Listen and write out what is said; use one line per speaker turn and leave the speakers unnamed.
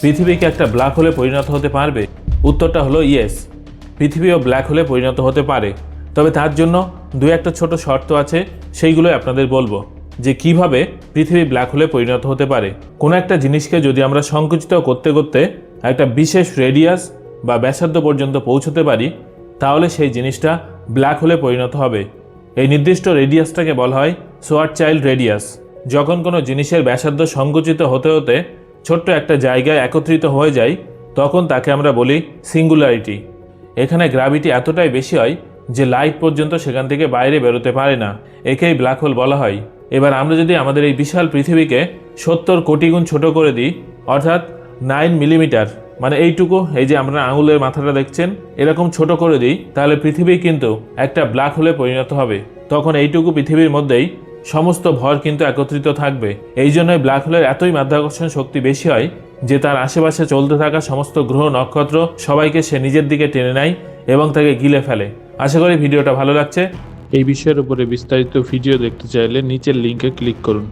পৃথিবীকে একটা ব্ল্যাক হোলে পরিণত হতে পারবে? উত্তরটা হলো ইয়েস পৃথিবীও ব্ল্যাক হোলে পরিণত হতে পারে। তবে তার জন্য দু একটা ছোট শর্ত আছে, সেইগুলোই আপনাদের বলব। যে কীভাবে পৃথিবী ব্ল্যাক হোলে পরিণত হতে পারে। কোনো একটা জিনিসকে যদি আমরা সংকুচিত করতে করতে একটা বিশেষ রেডিয়াস বা ব্যাসার্ধ পর্যন্ত পৌঁছতে পারি, তাহলে সেই জিনিসটা ব্ল্যাক হোলে পরিণত হবে। এই নির্দিষ্ট রেডিয়াসটাকে বলা হয় সোয়ার চাইল্ড রেডিয়াস যখন কোনো জিনিসের ব্যাসার্ধ সংকুচিত হতে হতে ছোট্ট একটা জায়গায় একত্রিত হয়ে যায় তখন তাকে আমরা বলি সিঙ্গুলারিটি এখানে গ্র্যাভিটি এতটাই বেশি হয় যে লাইট পর্যন্ত সেখান থেকে বাইরে বেরোতে পারে না, একেই ব্ল্যাক হোল বলা হয়। এবার আমরা যদি আমাদের এই বিশাল পৃথিবীকে সত্তর কোটি গুণ ছোট করে দিই, অর্থাৎ নাইন মিলিমিটার মানে এইটুকু, এই যে আমরা আঙুলের মাথাটা দেখছেন, এরকম ছোট করে দিই, তাহলে পৃথিবী কিন্তু একটা ব্ল্যাক হোলে পরিণত হবে। তখন এইটুকু পৃথিবীর মধ্যেই সমস্ত ভর কিন্তু একত্রিত থাকবে। এই জন্যই ব্ল্যাক হোলের এতই মাধ্যাকর্ষণ শক্তি বেশি হয় যে তার আশেপাশে চলতে থাকা সমস্ত গ্রহ, নক্ষত্র সবাইকে সে নিজের দিকে টেনে নেয় এবং তাকে গিলে ফেলে। আশা করি ভিডিওটা ভালো লাগছে। এই বিষয়ের উপরে বিস্তারিত ভিডিও দেখতে চাইলে নিচের লিঙ্কে ক্লিক করুন।